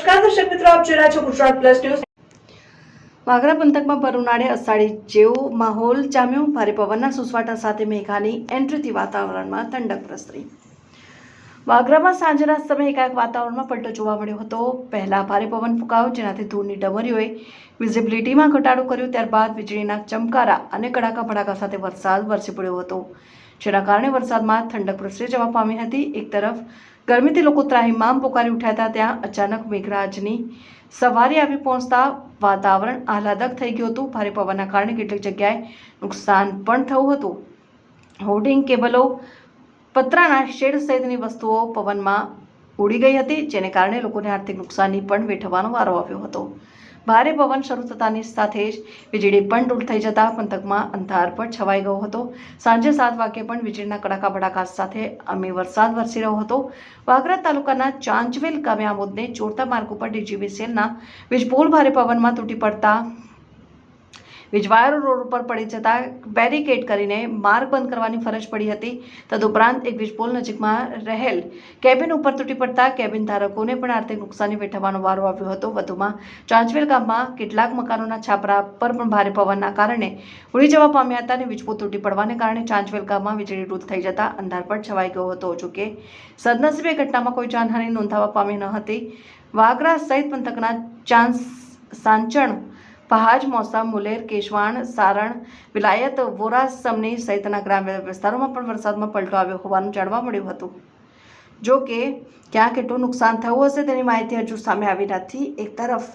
નમસ્કાર, દર્શક મિત્રો, આપ જોઈ રહ્યા છો ગુજરાત પ્લસ ન્યૂઝ. વાગરા પંથકમાં ભર ઉનાળે અષાઢી જેવો માહોલ જામ્યો. ભારે પવનના સુસવાટા સાથે મેઘાની એન્ટ્રીથી વાતાવરણમાં ઠંડક પ્રસરી. વાગરામાં સાંજના સમયે એકાએક વાતાવરણમાં પલટો જોવા મળ્યો હતો. પહેલા ભારે પવન ફૂંકાયો, જેનાથી ધૂળની ડમરીઓએ વિઝિબિલિટીમાં ઘટાડો કર્યો, ત્યારબાદ વીજળીના ચમકારા અને કડાકા ભડાકા સાથે વરસાદ વરસી પડ્યો હતો. જેના કારણે વરસાદમાં ઠંડક પ્રસરી જવા પામી હતી. એક તરફ ગરમીથી લોકો ત્રાહિમામ પોકારી ઉઠ્યા હતા, ત્યાં અચાનક મેઘરાજની સવારે આવી પહોંચતા વાતાવરણ આહલાદક થઈ ગયું હતું. ભારે પવનના કારણે કેટલીક જગ્યાએ નુકસાન પણ થયું હતું. હોર્ડિંગ કેબલો પતરાના શેડ સહિતની વસ્તુઓ પવનમાં ઉડી ગઈ હતી, જેને કારણે લોકોને આર્થિક નુકસાની પણ વેઠવાનો વારો આવ્યો હતો. ભારે પવન શરૂ થતાની સાથે જ વીજળી પણ ડૂલ થઈ જતા પંથકમાં અંધાર પણ છવાઈ ગયો હતો. સાંજે સાત વાગ્યે પણ વીજળીના કડાકા ભડાકા સાથે અમે વરસાદ વરસી રહ્યો હતો. વાગરા તાલુકાના ચાંચવેલ ગામે આમોદને ચોરતા માર્ગ ઉપર ડીજીવીસીએલના વીજપોલ ભારે પવનમાં તૂટી પડતા વીજવાયરો રોડ ઉપર પડી જતા બેરિકેડ કરીને માર્ગ બંધ કરવાની ફરજ પડી હતી. તદુપરાંત એક વીજપોલ નજીકમાં રહેલ કેબિન ઉપર તૂટી પડતા કેબિન ધારકોને પણ આર્થિક નુકસાની વેઠવાનો વારો આવ્યો હતો. વધુમાં ચાંચવેલ ગામમાં કેટલાક મકાનોના છાપરા પર પણ ભારે પવનના કારણે ઉડી જવા પામ્યા હતા અને વીજપોલ તૂટી પડવાને કારણે ચાંચવેલ ગામમાં વીજળી ડૂલ થઈ જતા અંધારપટ છવાઈ ગયો હતો. જોકે સદનસીબે ઘટનામાં કોઈ જાનહાનિ નોંધાવા પામી ન હતી. વાગરા સહિત પંથકના ચાંસ સાંચણ પહાજ મોસા મુલેર, કેશવાણ, સારણ, વિલાયત, વોરા, સમની સહિતના ગ્રામ્ય વિસ્તારોમાં પણ વરસાદમાં પલટો આવ્યો હોવાનું જાણવા મળ્યું હતું. જો કે ક્યાં કેટલું નુકસાન થયું હશે તેની માહિતી હજુ સામે આવી નથી. એક તરફ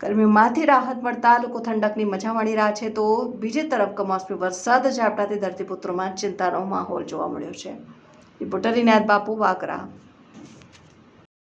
ગરમીમાંથી રાહત મળતા લોકો ઠંડકની મજા માણી રહ્યા છે, તો બીજી તરફ કમોસમી વરસાદ ઝાપટાથી ધરતીપુત્રોમાં ચિંતાનો માહોલ જોવા મળ્યો છે. રિપોર્ટર ઇનાયત બાપુ, વાગરા.